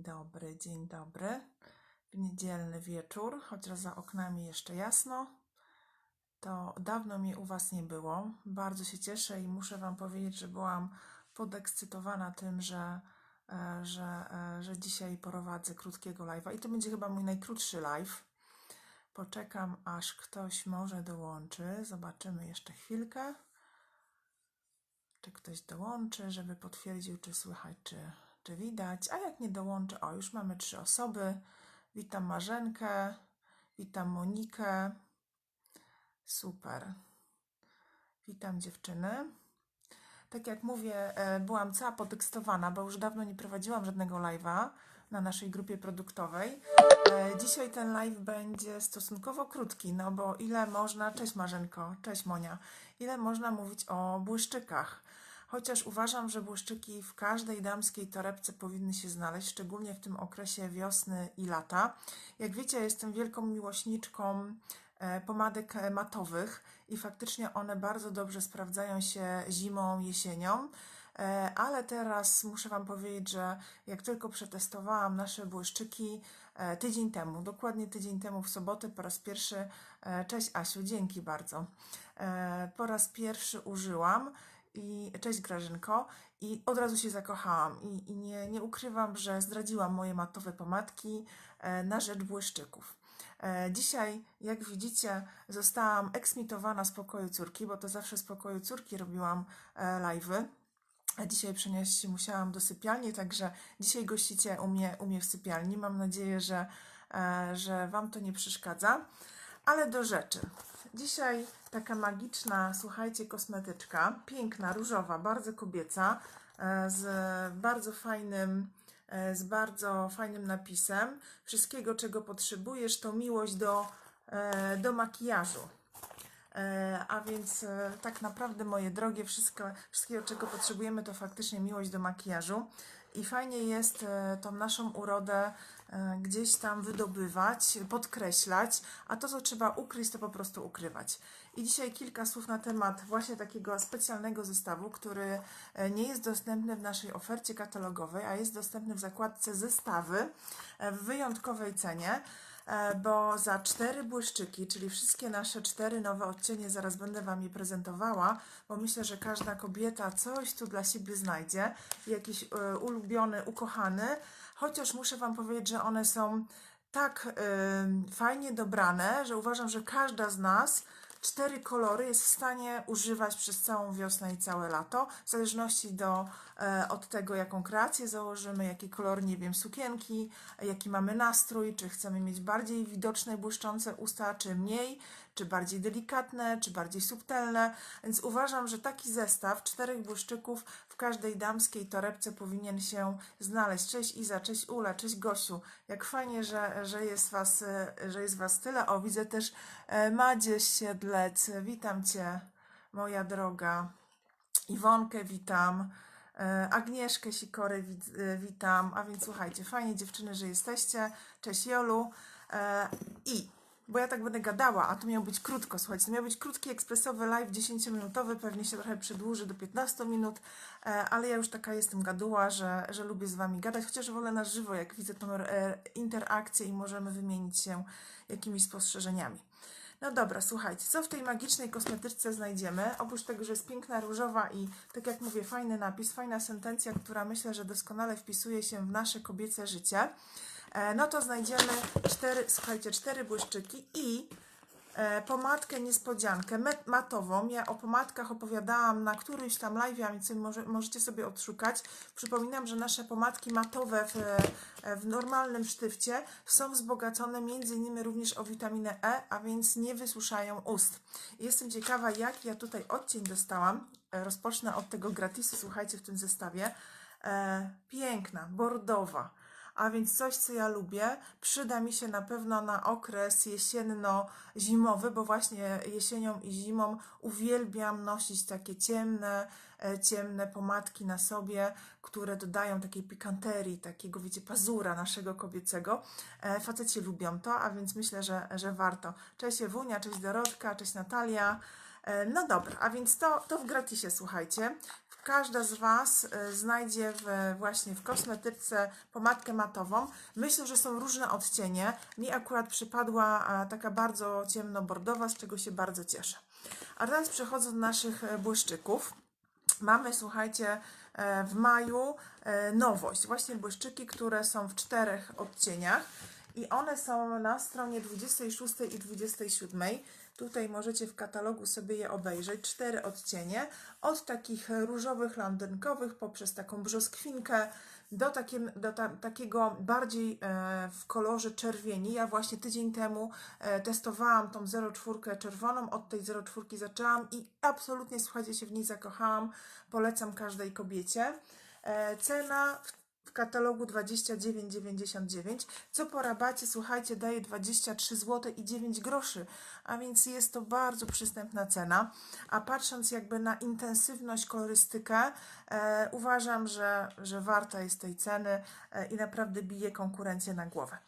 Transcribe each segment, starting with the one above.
Dzień dobry, dzień dobry. W niedzielny wieczór, chociaż za oknami jeszcze jasno. To dawno mnie u Was nie było. Bardzo się cieszę i muszę Wam powiedzieć, że byłam podekscytowana tym, że, e, że, e, że dzisiaj prowadzę krótkiego live'a. I to będzie chyba mój najkrótszy live. Poczekam, aż ktoś może dołączy. Zobaczymy jeszcze chwilkę czy ktoś dołączy, żeby potwierdził, czy słychać, czy, czy widać. A jak nie dołączy, o, już mamy trzy osoby. Witam Marzenkę, witam Monikę. Super. Witam dziewczyny. Tak jak mówię, e, byłam cała potekstowana, bo już dawno nie prowadziłam żadnego live'a na naszej grupie produktowej. E, Dzisiaj ten live będzie stosunkowo krótki, no bo ile można, cześć Marzenko, cześć Monia, ile można mówić o błyszczykach. Chociaż uważam, że błyszczyki w każdej damskiej torebce powinny się znaleźć, szczególnie w tym okresie wiosny i lata. Jak wiecie, jestem wielką miłośniczką e, pomadek matowych i faktycznie one bardzo dobrze sprawdzają się zimą, jesienią. E, Ale teraz muszę Wam powiedzieć, że jak tylko przetestowałam nasze błyszczyki e, tydzień temu, dokładnie tydzień temu w sobotę po raz pierwszy, cześć Asiu, dzięki bardzo, po raz pierwszy użyłam i cześć Grażynko i od razu się zakochałam i, i nie, nie ukrywam, że zdradziłam moje matowe pomadki e, na rzecz błyszczyków. E, Dzisiaj, jak widzicie, zostałam eksmitowana z pokoju córki, bo to zawsze z pokoju córki robiłam e, live'y. A dzisiaj przenieść się musiałam do sypialni, także dzisiaj gościcie u mnie, u mnie w sypialni. Mam nadzieję, że, że Wam to nie przeszkadza. Ale do rzeczy. Dzisiaj taka magiczna, słuchajcie, kosmetyczka. Piękna, różowa, bardzo kobieca, e, z bardzo fajnym, e, z bardzo fajnym napisem. Wszystkiego, czego potrzebujesz, to miłość do, e, do makijażu. A więc tak naprawdę, moje drogie, wszystko, wszystkiego, czego potrzebujemy, to faktycznie miłość do makijażu. I fajnie jest e, tą naszą urodę e, gdzieś tam wydobywać, podkreślać, a to, co trzeba ukryć, to po prostu ukrywać. I dzisiaj kilka słów na temat właśnie takiego specjalnego zestawu, który e, nie jest dostępny w naszej ofercie katalogowej, a jest dostępny w zakładce zestawy w wyjątkowej cenie bo za cztery błyszczyki, czyli wszystkie nasze cztery nowe odcienie, zaraz będę Wam je prezentowała, bo myślę, że każda kobieta coś tu dla siebie znajdzie, jakiś e, ulubiony, ukochany, chociaż muszę Wam powiedzieć, że one są tak e, fajnie dobrane, że uważam, że każda z nas cztery kolory jest w stanie używać przez całą wiosnę i całe lato, w zależności do, e, od tego, jaką kreację założymy, jaki kolor, nie wiem, sukienki, e, jaki mamy nastrój, czy chcemy mieć bardziej widoczne, błyszczące usta, czy mniej, czy bardziej delikatne, czy bardziej subtelne. Więc uważam, że taki zestaw czterech błyszczyków w każdej damskiej torebce powinien się znaleźć. Cześć Iza, cześć Ula, cześć Gosiu. Jak fajnie, że, że, jest, was, e, że jest Was tyle. O, widzę też e, Madzie Siedlec. Witam Cię, moja droga. Iwonkę witam. E, Agnieszkę Sikory wid- e, witam. A więc słuchajcie, fajnie dziewczyny, że jesteście. Cześć Jolu. E, I, bo ja tak będę gadała, a to miał być krótko, słuchajcie, to miał być krótki, ekspresowy live, 10-minutowy, pewnie się trochę przedłuży do 15 minut, ale ja już taka jestem gaduła, że, że lubię z Wami gadać, chociaż wolę na żywo, jak widzę tą interakcję i możemy wymienić się jakimiś spostrzeżeniami. No dobra, słuchajcie, co w tej magicznej kosmetyczce znajdziemy? Oprócz tego, że jest piękna, różowa i, tak jak mówię, fajny napis, fajna sentencja, która myślę, że doskonale wpisuje się w nasze kobiece życie, e, no to znajdziemy cztery, słuchajcie, cztery błyszczyki i pomadkę niespodziankę matową. Ja o pomadkach opowiadałam na którymś tam live, a więc może, możecie sobie odszukać. Przypominam, że nasze pomadki matowe w, e, w normalnym sztywcie są wzbogacone innymi również o witaminę E, a więc nie wysuszają ust. Jestem ciekawa, jaki ja tutaj odcień dostałam. E, Rozpocznę od tego gratisu, słuchajcie, w tym zestawie. E, piękna, bordowa a więc coś, co ja lubię. Przyda mi się na pewno na okres jesienno-zimowy, bo właśnie jesienią i zimą uwielbiam nosić takie ciemne, e, ciemne pomadki na sobie, które dodają takiej pikanterii, takiego, wiecie, pazura naszego kobiecego. E, Faceci lubią to, a więc myślę, że, że warto. Cześć Ewunia, cześć Dorotka, cześć Natalia. E, No dobra, a więc to, to w gratisie, słuchajcie. Każda z Was e, znajdzie w, właśnie w kosmetyczce pomadkę matową. Myślę, że są różne odcienie. Mi akurat przypadła taka bardzo ciemnobordowa, z czego się bardzo cieszę. A teraz przechodzę do naszych e, błyszczyków. Mamy, słuchajcie, e, w maju e, nowość. Właśnie błyszczyki, które są w czterech odcieniach. I one są na stronie 26 i 27. Tutaj możecie w katalogu sobie je obejrzeć. Cztery odcienie. Od takich różowych, landynkowych, poprzez taką brzoskwinkę, do, takim, do ta, takiego bardziej e, w kolorze czerwieni. Ja właśnie tydzień temu e, testowałam tą 04 czerwoną, od tej 04 zaczęłam i absolutnie, słuchajcie, się w niej zakochałam. Polecam każdej kobiecie. E, cena w w katalogu 29,99, co po rabacie, słuchajcie, daje 23 zł i 9 groszy, a więc jest to bardzo przystępna cena. A patrząc jakby na intensywność, kolorystykę, e, uważam, że, że warta jest tej ceny e, i naprawdę bije konkurencję na głowę.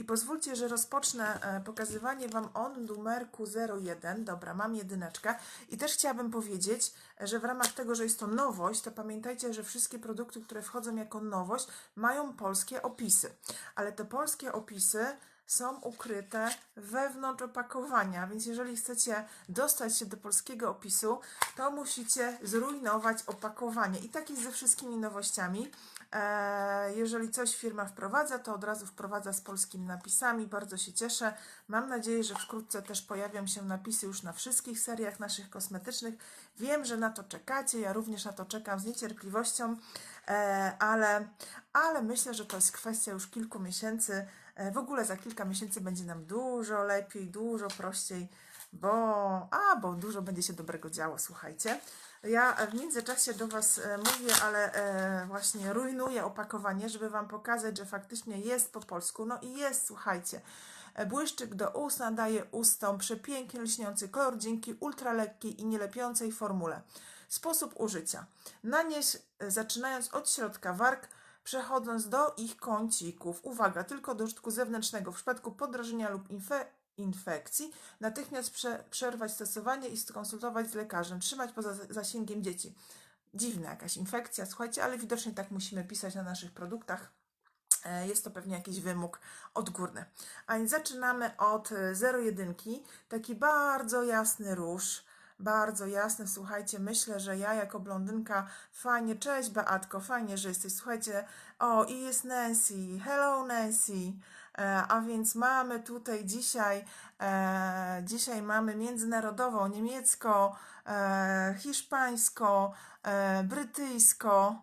I pozwólcie, że rozpocznę e, pokazywanie Wam on numerku 01. Dobra, mam jedyneczkę. I też chciałabym powiedzieć, że w ramach tego, że jest to nowość, to pamiętajcie, że wszystkie produkty, które wchodzą jako nowość, mają polskie opisy. Ale te polskie opisy są ukryte wewnątrz opakowania, więc jeżeli chcecie dostać się do polskiego opisu, to musicie zrujnować opakowanie. I tak jest ze wszystkimi nowościami. E, Jeżeli coś firma wprowadza, to od razu wprowadza z polskimi napisami. Bardzo się cieszę. Mam nadzieję, że wkrótce też pojawią się napisy już na wszystkich seriach naszych kosmetycznych. Wiem, że na to czekacie. Ja również na to czekam z niecierpliwością, e, ale, ale myślę, że to jest kwestia już kilku miesięcy. E, W ogóle za kilka miesięcy będzie nam dużo lepiej, dużo prościej, bo, a, bo dużo będzie się dobrego działo, słuchajcie. Ja w międzyczasie do Was e, mówię, ale e, właśnie rujnuję opakowanie, żeby Wam pokazać, że faktycznie jest po polsku. No i jest, słuchajcie. Błyszczyk do ust nadaje ustom przepięknie lśniący kolor dzięki ultralekkiej i nielepiącej formule. Sposób użycia. Nanieś zaczynając od środka warg, przechodząc do ich kącików. Uwaga, tylko do użytku zewnętrznego. W przypadku podrażnienia lub infe- infekcji natychmiast prze- przerwać stosowanie i skonsultować z lekarzem. Trzymać poza zasięgiem dzieci. Dziwna jakaś infekcja, słuchajcie, ale widocznie tak musimy pisać na naszych produktach. E, Jest to pewnie jakiś wymóg odgórny. A więc zaczynamy od e, 01. Taki bardzo jasny róż. Bardzo jasny, słuchajcie, myślę, że ja jako blondynka fajnie, cześć Beatko, fajnie, że jesteś, słuchajcie, o i jest Nancy, hello Nancy, e, a więc mamy tutaj dzisiaj, e, dzisiaj mamy międzynarodową, niemiecko, e, hiszpańsko, brytyjsko,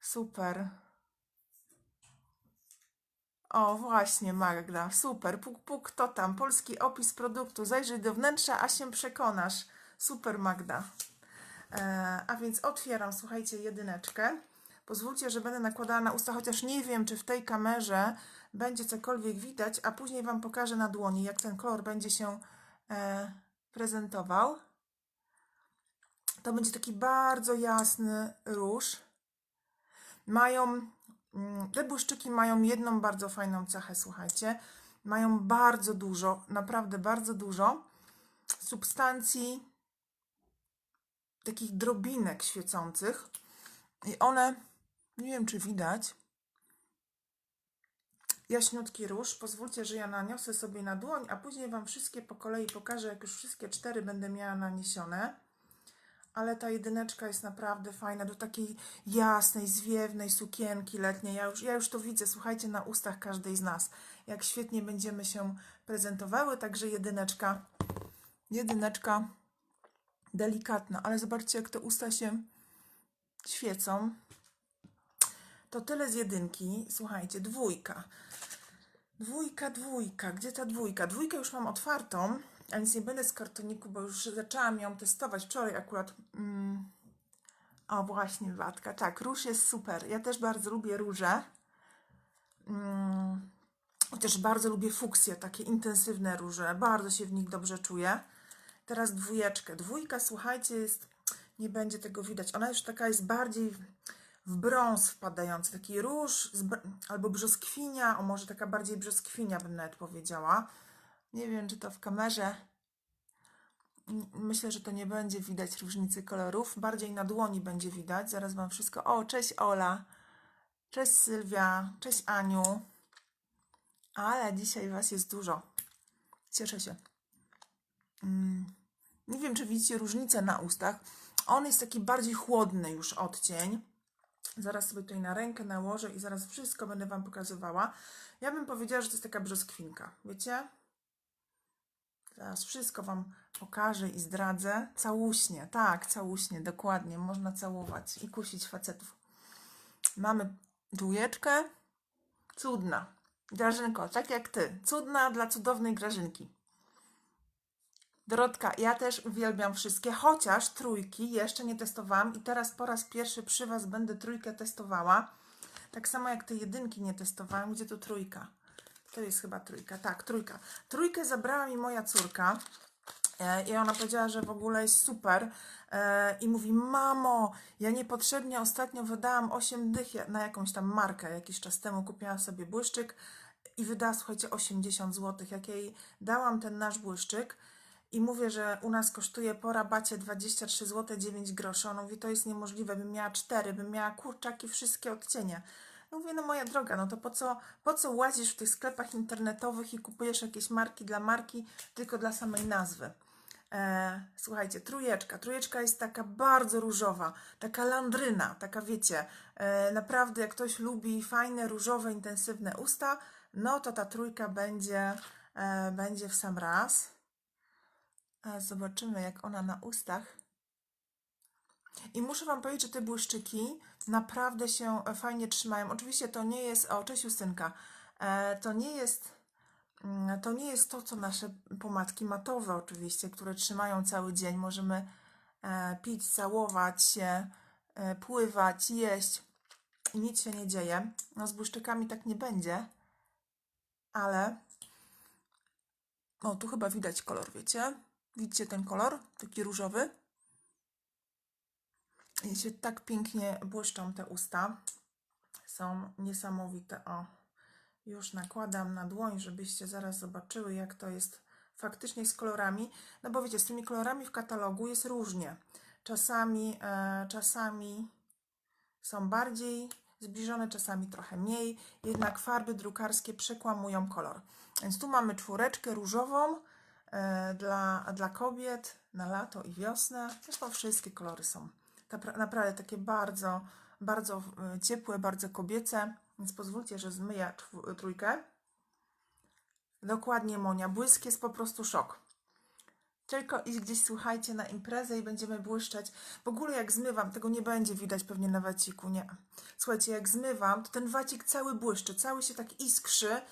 super. O, właśnie, Magda, super. Puk, puk, to tam. Polski opis produktu. Zajrzyj do wnętrza, a się przekonasz. Super, Magda. E, a więc otwieram, słuchajcie, jedyneczkę. Pozwólcie, że będę nakładała na usta, chociaż nie wiem, czy w tej kamerze będzie cokolwiek widać, a później Wam pokażę na dłoni, jak ten kolor będzie się e, prezentował. To będzie taki bardzo jasny róż. Mają Mm, Te błyszczyki mają jedną bardzo fajną cechę, słuchajcie. Mają bardzo dużo, naprawdę bardzo dużo substancji, takich drobinek świecących. I one, nie wiem czy widać, jaśniutki róż. Pozwólcie, że ja naniosę sobie na dłoń, a później Wam wszystkie po kolei pokażę, jak już wszystkie cztery będę miała naniesione ale ta jedyneczka jest naprawdę fajna, do takiej jasnej, zwiewnej sukienki letniej. Ja już, ja już to widzę, słuchajcie, na ustach każdej z nas, jak świetnie będziemy się prezentowały, także jedyneczka, jedyneczka delikatna, ale zobaczcie, jak te usta się świecą. To tyle z jedynki. Słuchajcie, dwójka. Dwójka, dwójka. Gdzie ta dwójka? Dwójkę już mam otwartą, a więc nie będę z kartoniku, bo już zaczęłam ją testować wczoraj akurat. Mm. O, właśnie, Watka. Tak, róż jest super. Ja też bardzo lubię róże. Mm. Chociaż bardzo lubię fuksje, takie intensywne róże. Bardzo się w nich dobrze czuję. Teraz dwójeczkę. Dwójka, słuchajcie, jest... Nie będzie tego widać. Ona już taka jest bardziej w- brąz wpadający. Taki róż albo brzoskwinia. O, może taka bardziej brzoskwinia bym nawet powiedziała. Nie wiem, czy to w kamerze Myślę, że to nie będzie widać różnicy kolorów. Bardziej na dłoni będzie widać. Zaraz Wam wszystko. O, cześć Ola. Cześć Sylwia. Cześć Aniu. Ale dzisiaj Was jest dużo. Cieszę się. Mm, Nie wiem, czy widzicie różnicę na ustach. On jest taki bardziej chłodny już odcień. Zaraz sobie tutaj na rękę nałożę i zaraz wszystko będę Wam pokazywała. Ja bym powiedziała, że to jest taka brzoskwinka. Wiecie? Zaraz wszystko Wam pokażę i zdradzę. Całuśnie, tak, całuśnie, dokładnie. Można całować i kusić facetów. Mamy dwójeczkę. Cudna. Grażynko, tak jak Ty. Cudna dla cudownej Grażynki. Dorotka, ja też uwielbiam wszystkie, chociaż trójki jeszcze nie testowałam i teraz po raz pierwszy przy Was będę trójkę testowała. Tak samo jak te jedynki nie testowałam. Gdzie tu trójka? To jest chyba trójka. Tak, trójka. Trójkę zabrała mi moja córka. E, I ona powiedziała, że w ogóle jest super. E, I mówi: Mamo, ja niepotrzebnie ostatnio wydałam 8 dych na jakąś tam markę. Jakiś czas temu kupiłam sobie błyszczyk i wydała, słuchajcie, 80 zł. Jak jej dałam ten nasz błyszczyk i mówię, że u nas kosztuje po rabacie 23 zł 9 groszy. Ona mówi: To jest niemożliwe, bym miała 4, bym miała kurczaki, wszystkie odcienie. Ja mówię, no moja droga, no to po co, po co łazisz w tych sklepach internetowych i kupujesz jakieś marki dla marki tylko dla samej nazwy? E, słuchajcie, trójeczka. Trójeczka jest taka bardzo różowa, taka landryna, taka wiecie, e, naprawdę jak ktoś lubi fajne, różowe, intensywne usta, no to ta trójka będzie, e, będzie w sam raz. Zobaczymy, jak ona na ustach. I muszę Wam powiedzieć, że te błyszczyki naprawdę się fajnie trzymają. Oczywiście to nie jest, o cześć Justynka, e, to nie jest, mm, to nie jest to, co nasze pomadki matowe oczywiście, które trzymają cały dzień. Możemy e, pić, całować się, e, pływać, jeść i nic się nie dzieje. No z błyszczykami tak nie będzie, ale o, tu chyba widać kolor, wiecie? Widzicie ten kolor? Taki różowy? I się tak pięknie błyszczą te usta. Są niesamowite. O, już nakładam na dłoń, żebyście zaraz zobaczyły, jak to jest faktycznie z kolorami. No bo wiecie, z tymi kolorami w katalogu jest różnie. Czasami, e, czasami są bardziej zbliżone, czasami trochę mniej. Jednak farby drukarskie przekłamują kolor. Więc tu mamy czwóreczkę różową dla, dla kobiet na lato i wiosnę. Zresztą wszystkie kolory są napra- naprawdę takie bardzo, bardzo e, ciepłe, bardzo kobiece. Więc pozwólcie, że zmyję czw- trójkę. Dokładnie, Monia. Błysk jest po prostu szok. Tylko iść gdzieś, słuchajcie, na imprezę i będziemy błyszczeć. W ogóle jak zmywam, tego nie będzie widać pewnie na waciku, nie. Słuchajcie, jak zmywam, to ten wacik cały błyszczy, cały się tak iskrzy, e,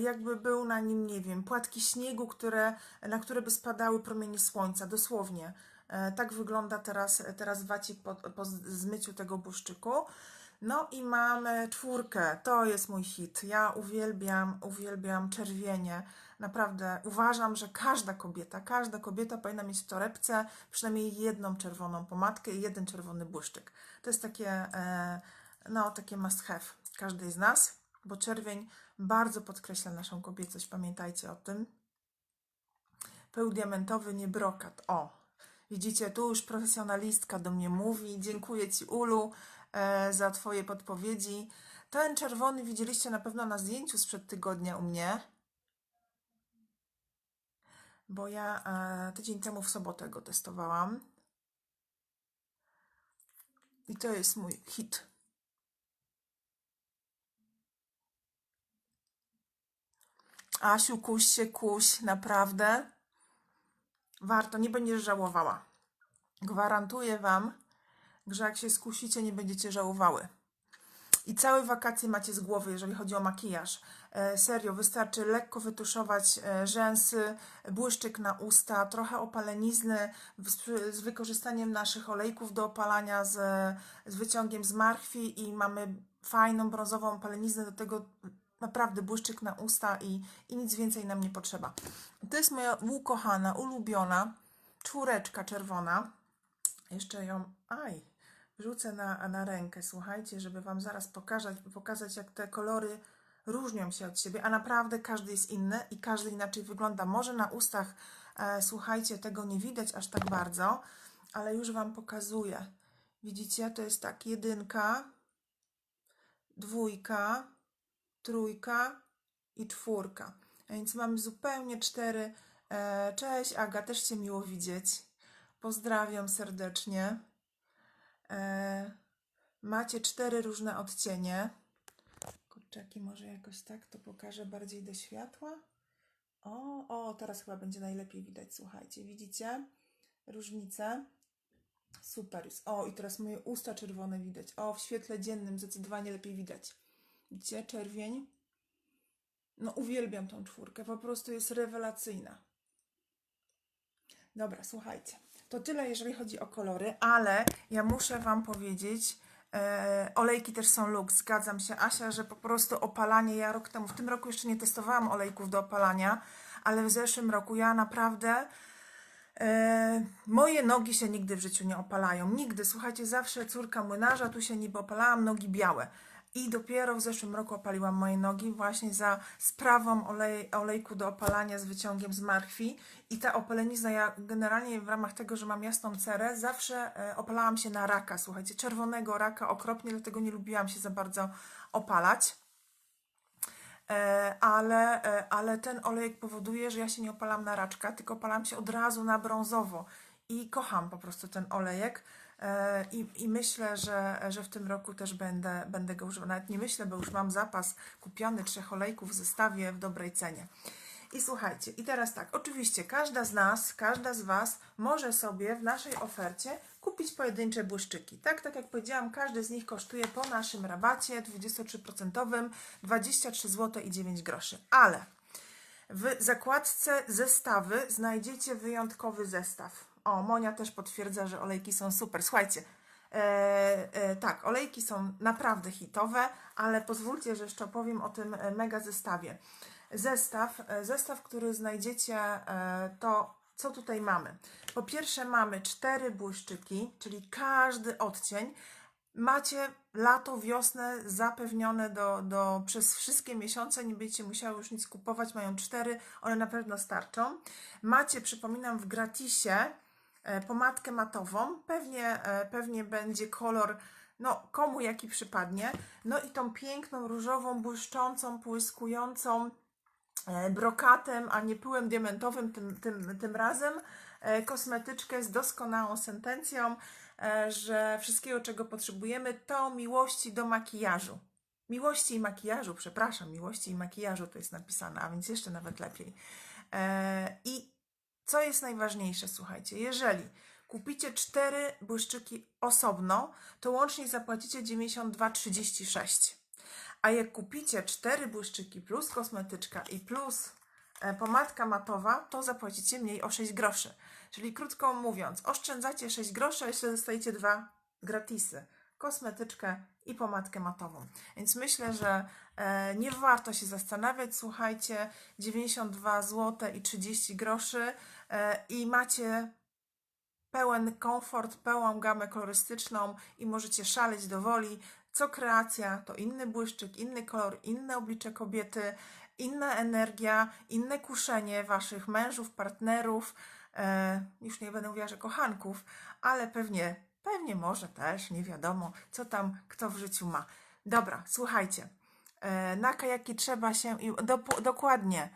jakby był na nim, nie wiem, płatki śniegu, które, na które by spadały promienie słońca, dosłownie. E, tak wygląda teraz, teraz wacik po, po zmyciu tego błyszczyku. No i mamy czwórkę. To jest mój hit. Ja uwielbiam, uwielbiam czerwienie. Naprawdę uważam, że każda kobieta, każda kobieta powinna mieć w torebce przynajmniej jedną czerwoną pomadkę i jeden czerwony błyszczyk. To jest takie, e, no, takie must have każdej z nas, bo czerwień bardzo podkreśla naszą kobiecość. Pamiętajcie o tym. Pył diamentowy, nie brokat. O, widzicie, tu już profesjonalistka do mnie mówi. Dziękuję Ci, Ulu, e, za Twoje podpowiedzi. Ten czerwony widzieliście na pewno na zdjęciu sprzed tygodnia u mnie, bo ja e, tydzień temu w sobotę go testowałam. I to jest mój hit. Asiu, kuś się, kuś, naprawdę. Warto, nie będziesz żałowała. Gwarantuję Wam, że jak się skusicie, nie będziecie żałowały. I całe wakacje macie z głowy, jeżeli chodzi o makijaż. E, serio, wystarczy lekko wytuszować e, rzęsy, błyszczyk na usta, trochę opalenizny z, z wykorzystaniem naszych olejków do opalania, z, z wyciągiem z marchwi i mamy fajną brązową opaleniznę, do tego naprawdę błyszczyk na usta i, i nic więcej nam nie potrzeba. To jest moja ukochana, ulubiona czwóreczka czerwona. Jeszcze ją, aj, wrzucę na, na rękę, słuchajcie, żeby Wam zaraz pokazać, pokazać, jak te kolory różnią się od siebie, a naprawdę każdy jest inny i każdy inaczej wygląda. Może na ustach E, słuchajcie, tego nie widać aż tak bardzo, ale już Wam pokazuję. Widzicie, to jest tak, jedynka, dwójka, trójka i czwórka. A więc mamy zupełnie cztery. E, cześć, Aga, też Cię miło widzieć. Pozdrawiam serdecznie. E, macie cztery różne odcienie. Kurczaki, może jakoś tak to pokażę bardziej do światła. O, o, teraz chyba będzie najlepiej widać, słuchajcie. Widzicie różnicę? Super. O, i teraz moje usta czerwone widać. O, w świetle dziennym zdecydowanie lepiej widać. Widzicie, czerwień? No, uwielbiam tą czwórkę, po prostu jest rewelacyjna. Dobra, słuchajcie. To tyle, jeżeli chodzi o kolory, ale ja muszę Wam powiedzieć, e, olejki też są luk, zgadzam się, Asia, że po prostu opalanie, ja rok temu, w tym roku jeszcze nie testowałam olejków do opalania, ale w zeszłym roku ja naprawdę, e, moje nogi się nigdy w życiu nie opalają, nigdy, słuchajcie, zawsze córka młynarza, tu się niby opalałam, nogi białe. I dopiero w zeszłym roku opaliłam moje nogi właśnie za sprawą olej, olejku do opalania z wyciągiem z marchwi. I ta opalenizna, ja generalnie w ramach tego, że mam jasną cerę, zawsze e, opalałam się na raka, słuchajcie, czerwonego raka okropnie, dlatego nie lubiłam się za bardzo opalać. E, ale, e, ale ten olejek powoduje, że ja się nie opalam na raczka, tylko opalam się od razu na brązowo. I kocham po prostu ten olejek. E, I, I myślę, że, że w tym roku też będę, będę go używał. Nawet nie myślę, bo już mam zapas kupiony trzech olejków w zestawie w dobrej cenie. I słuchajcie, i teraz tak, oczywiście każda z nas, każda z Was może sobie w naszej ofercie kupić pojedyncze błyszczyki. Tak, tak jak powiedziałam, każdy z nich kosztuje po naszym rabacie 23% 23 zł i 9 groszy. Ale w zakładce zestawy znajdziecie wyjątkowy zestaw. O, Monia też potwierdza, że olejki są super. Słuchajcie, e, e, tak, olejki są naprawdę hitowe, ale pozwólcie, że jeszcze opowiem o tym e, mega zestawie. Zestaw, e, zestaw, który znajdziecie, e, to co tutaj mamy? Po pierwsze mamy cztery błyszczyki, czyli każdy odcień. Macie lato, wiosnę zapewnione do, do, przez wszystkie miesiące, nie będziecie musiały już nic kupować, mają cztery, one na pewno starczą. Macie, przypominam, w gratisie pomadkę matową, pewnie, e, pewnie będzie kolor, no komu jaki przypadnie, no i tą piękną, różową, błyszczącą, błyskującą e, brokatem, a nie pyłem diamentowym tym, tym, tym razem, e, kosmetyczkę z doskonałą sentencją, e, że wszystkiego, czego potrzebujemy, to miłości do makijażu. Miłości i makijażu, przepraszam, miłości i makijażu to jest napisane, a więc jeszcze nawet lepiej. E, I co jest najważniejsze, słuchajcie, jeżeli kupicie cztery błyszczyki osobno, to łącznie zapłacicie 92,36. A jak kupicie cztery błyszczyki plus kosmetyczka i plus e, pomadka matowa, to zapłacicie mniej o 6 groszy. Czyli krótko mówiąc, oszczędzacie 6 groszy, a jeszcze dostajecie dwa gratisy. Kosmetyczkę i pomadkę matową. Więc myślę, że e, nie warto się zastanawiać. Słuchajcie, 92 zł i 30 groszy i macie pełen komfort, pełną gamę kolorystyczną i możecie szaleć do woli. Co kreacja, to inny błyszczyk, inny kolor, inne oblicze kobiety, inna energia, inne kuszenie waszych mężów, partnerów, e, już nie będę mówiła, że kochanków, ale pewnie, pewnie może też, nie wiadomo, co tam kto w życiu ma. Dobra, słuchajcie, e, na kajaki trzeba się, i do, dokładnie, e,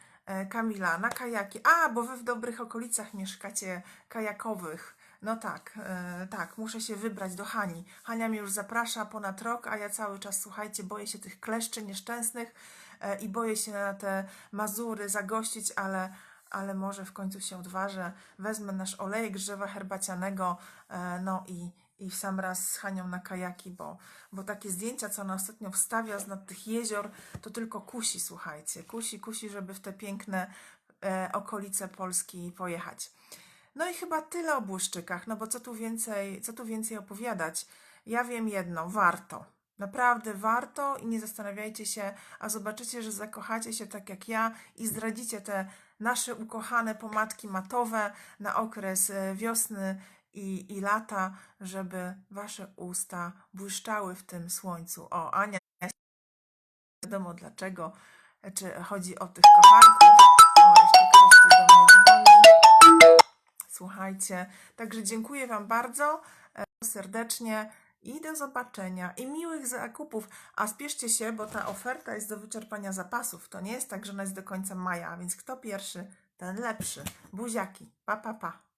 Kamila, na kajaki, a, bo wy w dobrych okolicach mieszkacie kajakowych, no tak, e, tak, muszę się wybrać do Hani. Hania mnie już zaprasza ponad rok, a ja cały czas, słuchajcie, boję się tych kleszczy nieszczęsnych e, i boję się na te Mazury zagościć, ale, ale może w końcu się odważę. Wezmę nasz olejek drzewa herbacianego, e, no i, i w sam raz z Hanią na kajaki, bo, bo takie zdjęcia, co ona ostatnio wstawia z nad tych jezior, to tylko kusi, słuchajcie. Kusi, kusi, żeby w te piękne e, okolice Polski pojechać. No i chyba tyle o błyszczykach, no bo co tu więcej, co tu więcej opowiadać? Ja wiem jedno, warto. Naprawdę warto i nie zastanawiajcie się, a zobaczycie, że zakochacie się tak jak ja i zdradzicie te nasze ukochane pomadki matowe na okres e, wiosny i, i lata, żeby wasze usta błyszczały w tym słońcu. O, Ania, wiadomo dlaczego, czy chodzi o tych kochanków. O, jeszcze ktoś tu do mnie słuchajcie. Także dziękuję Wam bardzo e, serdecznie i do zobaczenia i miłych zakupów. A spieszcie się, bo ta oferta jest do wyczerpania zapasów. To nie jest tak, że ona jest do końca maja, więc kto pierwszy, ten lepszy. Buziaki. Pa, pa, pa.